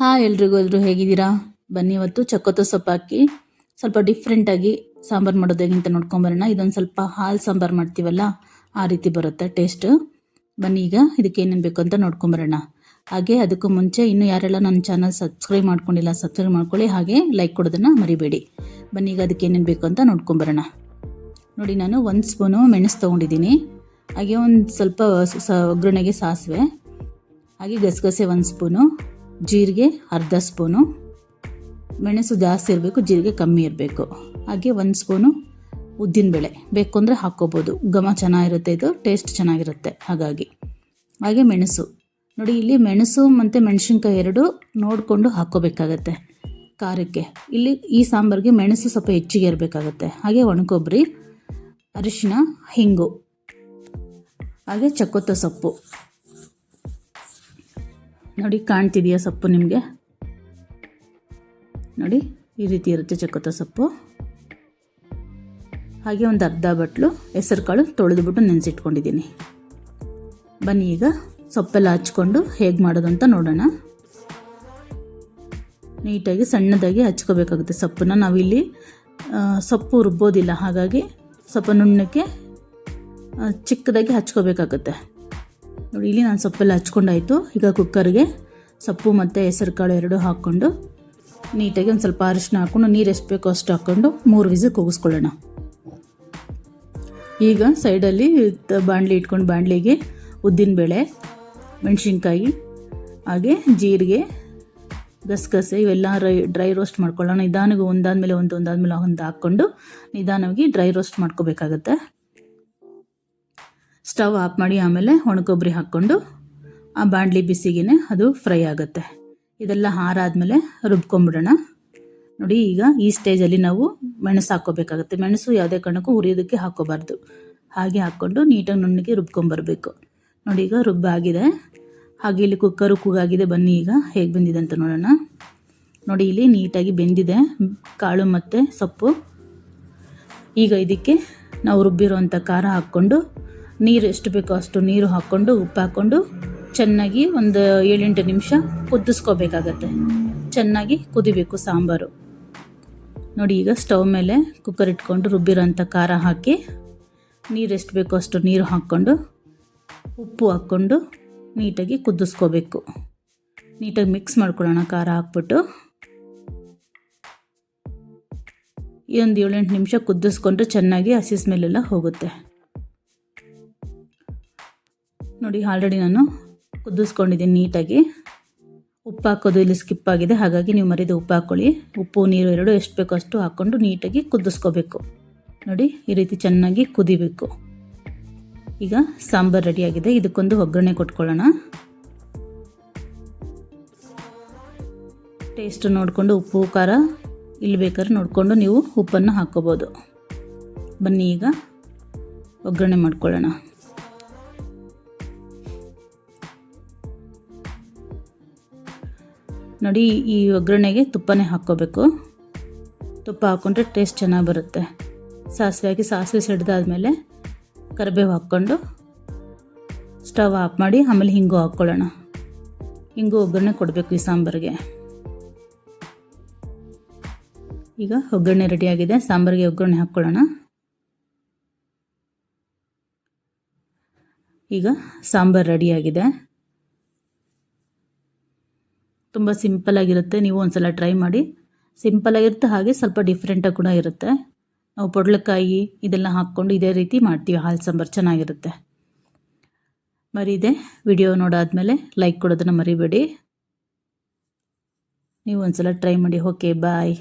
Hi ಎಲ್ರಿಗೂ ಎಲ್ಲರೂ ಹೇಗಿದ್ದೀರಾ? ಬನ್ನಿ ಇವತ್ತು ಚಕ್ಕೋತ ಸೊಪ್ಪು ಹಾಕಿ ಸ್ವಲ್ಪ ಡಿಫ್ರೆಂಟಾಗಿ ಸಾಂಬಾರು ಮಾಡೋದು ಹೇಗಿಂತ ನೋಡ್ಕೊಂಬರೋಣ ಇದೊಂದು ಸ್ವಲ್ಪ ಹಾಲು ಸಾಂಬಾರು ಮಾಡ್ತೀವಲ್ಲ, ಆ ರೀತಿ ಬರುತ್ತೆ ಟೇಸ್ಟ್ ಬನ್ನಿ ಈಗ ಇದಕ್ಕೆ ಏನೇನು ಬೇಕು ಅಂತ ನೋಡ್ಕೊಂಬರೋಣ ಹಾಗೆ ಅದಕ್ಕೂ ಮುಂಚೆ ಇನ್ನೂ ಯಾರೆಲ್ಲ ನನ್ನ ಚಾನಲ್ ಸಬ್ಸ್ಕ್ರೈಬ್ ಮಾಡ್ಕೊಂಡಿಲ್ಲ ಸಬ್ಸ್ಕ್ರೈಬ್ ಮಾಡ್ಕೊಳ್ಳಿ. ಹಾಗೆ ಲೈಕ್ ಕೊಡೋದನ್ನು ಮರಿಬೇಡಿ. ಬನ್ನಿ ಈಗ ಅದಕ್ಕೆ ಏನೇನು ಬೇಕು ಅಂತ ನೋಡ್ಕೊಂಬರೋಣ ನೋಡಿ, ನಾನು ಒಂದು ಸ್ಪೂನು ಮೆಣಸು ತೊಗೊಂಡಿದ್ದೀನಿ. ಹಾಗೆ ಒಂದು ಸ್ವಲ್ಪ ಒಗ್ಗರಣೆಗೆ ಸಾಸಿವೆ. ಹಾಗೆ ಗಸಗಸೆ ಒಂದು ಸ್ಪೂನು ಜೀರಿಗೆ ಅರ್ಧ ಸ್ಪೂನು. ಮೆಣಸು ಜಾಸ್ತಿ ಇರಬೇಕು, ಜೀರಿಗೆ ಕಮ್ಮಿ ಇರಬೇಕು. ಹಾಗೆ ಒಂದು ಸ್ಪೂನು ಉದ್ದಿನಬೇಳೆ. ಬೇಕು ಅಂದರೆ ಹಾಕ್ಕೋಬೋದು. ಘಮ ಚೆನ್ನಾಗಿರುತ್ತೆ ಇದು ಟೇಸ್ಟ್ ಚೆನ್ನಾಗಿರುತ್ತೆ ಹಾಗಾಗಿ. ಹಾಗೆ ಮೆಣಸು. ನೋಡಿ, ಇಲ್ಲಿ ಮೆಣಸು ಮತ್ತು ಮೆಣಸಿನ್ಕಾಯಿ ಎರಡು ನೋಡಿಕೊಂಡು ಹಾಕ್ಕೋಬೇಕಾಗತ್ತೆ ಖಾರಕ್ಕೆ. ಇಲ್ಲಿ ಈ ಸಾಂಬಾರಿಗೆ ಮೆಣಸು ಸ್ವಲ್ಪ ಹೆಚ್ಚಿಗೆ ಇರಬೇಕಾಗತ್ತೆ. ಹಾಗೆ ಒಣಕೊಬ್ಬರಿ ಅರಿಶಿನ ಹಿಂಗು. ಹಾಗೆ ಚಕ್ಕೊತ್ತ ಸೊಪ್ಪು. ನೋಡಿ, ಕಾಣ್ತಿದೆಯಾ ಸೊಪ್ಪು ನಿಮಗೆ? ನೋಡಿ, ಈ ರೀತಿ ಇರುತ್ತೆ ಚಕ್ಕತ್ತ ಸೊಪ್ಪು. ಹಾಗೆ ಒಂದು ಅರ್ಧ ಬಟ್ಲು ಹೆಸರು ಕಾಳು ತೊಳೆದುಬಿಟ್ಟು ನೆನೆಸಿಟ್ಕೊಂಡಿದ್ದೀನಿ. ಬನ್ನಿ ಈಗ ಸೊಪ್ಪೆಲ್ಲ ಹಚ್ಕೊಂಡು ಹೇಗೆ ಮಾಡೋದು ಅಂತ ನೋಡೋಣ. ನೀಟಾಗಿ ಸಣ್ಣದಾಗಿ ಹಚ್ಕೋಬೇಕಾಗುತ್ತೆ ಸೊಪ್ಪನ್ನ. ನಾವಿಲ್ಲಿ ಸೊಪ್ಪು ರುಬ್ಬೋದಿಲ್ಲ, ಹಾಗಾಗಿ ಸ್ವಲ್ಪ ನುಣ್ಣಕ್ಕೆ ಚಿಕ್ಕದಾಗಿ ಹಚ್ಕೋಬೇಕಾಗುತ್ತೆ. ನೋಡಿ, ಇಲ್ಲಿ ನಾನು ಸೊಪ್ಪೆಲ್ಲ ಹಚ್ಕೊಂಡಾಯಿತು. ಈಗ ಕುಕ್ಕರ್ಗೆ ಸೊಪ್ಪು ಮತ್ತು ಹೆಸರು ಕಾಳು ಎರಡು ಹಾಕ್ಕೊಂಡು ನೀಟಾಗಿ ಒಂದು ಸ್ವಲ್ಪ ಅರಿಶಿನ ಹಾಕ್ಕೊಂಡು ನೀರು ಎಷ್ಟು ಬೇಕೋ ಅಷ್ಟು ಹಾಕ್ಕೊಂಡು ಮೂರು ವಿಸಿಲ್ ಕೂಗಿಸ್ಕೊಳ್ಳೋಣ. ಈಗ ಸೈಡಲ್ಲಿ ಬಾಣಲಿ ಇಟ್ಕೊಂಡು ಬಾಣಲಿಗೆ ಉದ್ದಿನಬೇಳೆ ಮೆಣಸಿನ್ಕಾಯಿ, ಹಾಗೆ ಜೀರಿಗೆ, ಗಸಗಸೆ ಇವೆಲ್ಲ ರೈ, ಡ್ರೈ ರೋಸ್ಟ್ ಮಾಡ್ಕೊಳ್ಳೋಣ. ನಿಧಾನಕ್ಕೆ ಒಂದಾದ್ಮೇಲೆ ಒಂದು ಒಂದಾದ್ಮೇಲೆ ಒಂದು ಹಾಕ್ಕೊಂಡು ನಿಧಾನವಾಗಿ ಡ್ರೈ ರೋಸ್ಟ್ ಮಾಡ್ಕೋಬೇಕಾಗತ್ತೆ. ಸ್ಟವ್ ಆಫ್ ಮಾಡಿ ಆಮೇಲೆ ಒಣಕೊಬ್ಬರಿ ಹಾಕ್ಕೊಂಡು ಆ ಬಾಣಲಿ ಬಿಸಿಗೆ ಅದು ಫ್ರೈ ಆಗುತ್ತೆ. ಇದೆಲ್ಲ ಹಾರಾದ್ಮೇಲೆ ರುಬ್ಕೊಂಬಿಡೋಣ. ನೋಡಿ, ಈಗ ಈ ಸ್ಟೇಜಲ್ಲಿ ನಾವು ಮೆಣಸು ಹಾಕ್ಕೋಬೇಕಾಗುತ್ತೆ. ಮೆಣಸು ಯಾವುದೇ ಕಾರಣಕ್ಕೂ ಹುರಿಯೋದಕ್ಕೆ ಹಾಕ್ಕೋಬಾರ್ದು. ಹಾಗೆ ಹಾಕ್ಕೊಂಡು ನೀಟಾಗಿ ನುಣ್ಣಗೆ ರುಬ್ಕೊಂಬರ್ಬೇಕು. ನೋಡಿ, ಈಗ ರುಬ್ಬಾಗಿದೆ ಹಾಗೆ ಇಲ್ಲಿ ಕುಕ್ಕರು ಕೂಗಾಗಿದೆ ಬನ್ನಿ, ಈಗ ಹೇಗೆ ಬೆಂದಿದೆ ಅಂತ ನೋಡೋಣ. ನೋಡಿ, ಇಲ್ಲಿ ನೀಟಾಗಿ ಬೆಂದಿದೆ. ಕಾಳು ಮತ್ತು ಸೊಪ್ಪು. ಈಗ ಇದಕ್ಕೆ ನಾವು ರುಬ್ಬಿರುವಂಥ ಖಾರ ಹಾಕ್ಕೊಂಡು ನೀರು ಎಷ್ಟು ಬೇಕೋ ಅಷ್ಟು ನೀರು ಹಾಕ್ಕೊಂಡು, ಉಪ್ಪು ಹಾಕ್ಕೊಂಡು ಚೆನ್ನಾಗಿ ಒಂದು ಏಳೆಂಟು ನಿಮಿಷ ಕುದಿಸ್ಕೋಬೇಕಾಗತ್ತೆ. ಚೆನ್ನಾಗಿ ಕುದಿಬೇಕು ಸಾಂಬಾರು. ನೋಡಿ, ಈಗ ಸ್ಟವ್ ಮೇಲೆ ಕುಕ್ಕರ್ ಇಟ್ಕೊಂಡು ರುಬ್ಬಿರೋಂಥ ಖಾರ ಹಾಕಿ, ನೀರು ಎಷ್ಟು ಬೇಕೋ ಅಷ್ಟು ನೀರು ಹಾಕ್ಕೊಂಡು, ಉಪ್ಪು ಹಾಕ್ಕೊಂಡು ನೀಟಾಗಿ ಕುದಿಸ್ಕೋಬೇಕು. ನೀಟಾಗಿ ಮಿಕ್ಸ್ ಮಾಡ್ಕೊಳ್ಳೋಣ ಖಾರ ಹಾಕ್ಬಿಟ್ಟು. ಈ ಒಂದು ಏಳೆಂಟು ನಿಮಿಷ ಕುದಿಸ್ಕೊಂಡ್ರೆ ಚೆನ್ನಾಗಿ ಹಸಿ ಸ್ಮೆಲ್ಲೆಲ್ಲ ಹೋಗುತ್ತೆ. ನೋಡಿ ಆಲ್ರೆಡಿ ನಾನು ಕುದಿಸ್ಕೊಂಡಿದ್ದೀನಿ ನೀಟಾಗಿ. ಉಪ್ಪು ಹಾಕೋದು ಇಲ್ಲಿ ಸ್ಕಿಪ್ ಆಗಿದೆ. ಹಾಗಾಗಿ ನೀವು ಮರಿದ ಉಪ್ಪು ಹಾಕ್ಕೊಳ್ಳಿ ಉಪ್ಪು, ನೀರು ಎರಡು ಎಷ್ಟು ಬೇಕೋ ಅಷ್ಟು ಹಾಕ್ಕೊಂಡು ನೀಟಾಗಿ ಕುದಿಸ್ಕೋಬೇಕು. ನೋಡಿ, ಈ ರೀತಿ ಚೆನ್ನಾಗಿ ಕುದಿಬೇಕು. ಈಗ ಸಾಂಬಾರು ರೆಡಿಯಾಗಿದೆ ಇದಕ್ಕೊಂದು ಒಗ್ಗರಣೆ ಕೊಟ್ಕೊಳ್ಳೋಣ. ಟೇಸ್ಟ್ ನೋಡಿಕೊಂಡು ಉಪ್ಪು, ಖಾರ ಇಲ್ಲಿ ಬೇಕಾದ್ರೆ ನೋಡಿಕೊಂಡು ನೀವು ಉಪ್ಪನ್ನು ಹಾಕ್ಕೋಬೋದು. ಬನ್ನಿ ಈಗ ಒಗ್ಗರಣೆ ಮಾಡ್ಕೊಳ್ಳೋಣ. ನೋಡಿ ಈ ಒಗ್ಗರಣೆಗೆ ತುಪ್ಪನೇ ಹಾಕ್ಕೋಬೇಕು. ತುಪ್ಪ ಹಾಕ್ಕೊಂಡ್ರೆ ಟೇಸ್ಟ್ ಚೆನ್ನಾಗಿ ಬರುತ್ತೆ. ಸಾಸಿವೆ ಹಾಕಿ ಸಾಸಿವೆ ಸಿಡ್ದಾದ್ಮೇಲೆ ಕರಿಬೇವು ಹಾಕ್ಕೊಂಡು ಸ್ಟವ್ ಆಫ್ ಮಾಡಿ ಆಮೇಲೆ ಹಿಂಗು ಹಾಕ್ಕೊಳ್ಳೋಣ. ಹಿಂಗು ಒಗ್ಗರಣೆ ಕೊಡಬೇಕು ಈ ಸಾಂಬಾರಿಗೆ. ಈಗ ಒಗ್ಗರಣೆ ರೆಡಿಯಾಗಿದೆ ಸಾಂಬಾರಿಗೆ ಒಗ್ಗರಣೆ ಹಾಕ್ಕೊಳ್ಳೋಣ. ಈಗ ಸಾಂಬಾರು ರೆಡಿಯಾಗಿದೆ ತುಂಬ ಸಿಂಪಲ್ಲಾಗಿರುತ್ತೆ ನೀವು ಒಂದ್ಸಲ ಟ್ರೈ ಮಾಡಿ. ಸಿಂಪಲ್ಲಾಗಿರುತ್ತೆ ಹಾಗೆ ಸ್ವಲ್ಪ ಡಿಫ್ರೆಂಟಾಗಿ ಕೂಡ ಇರುತ್ತೆ. ನಾವು ಪೊಡ್ಲಕಾಯಿ ಇದೆಲ್ಲ ಹಾಕ್ಕೊಂಡು ಇದೇ ರೀತಿ ಮಾಡ್ತೀವಿ. ಹಾಲು ಸಾಂಬಾರು ಚೆನ್ನಾಗಿರುತ್ತೆ. ಮರಿದೆ. ವಿಡಿಯೋ ನೋಡಾದ್ಮೇಲೆ ಲೈಕ್ ಕೊಡೋದನ್ನು ಮರಿಬೇಡಿ. ನೀವು ಒಂದ್ಸಲ ಟ್ರೈ ಮಾಡಿ. Okay, bye.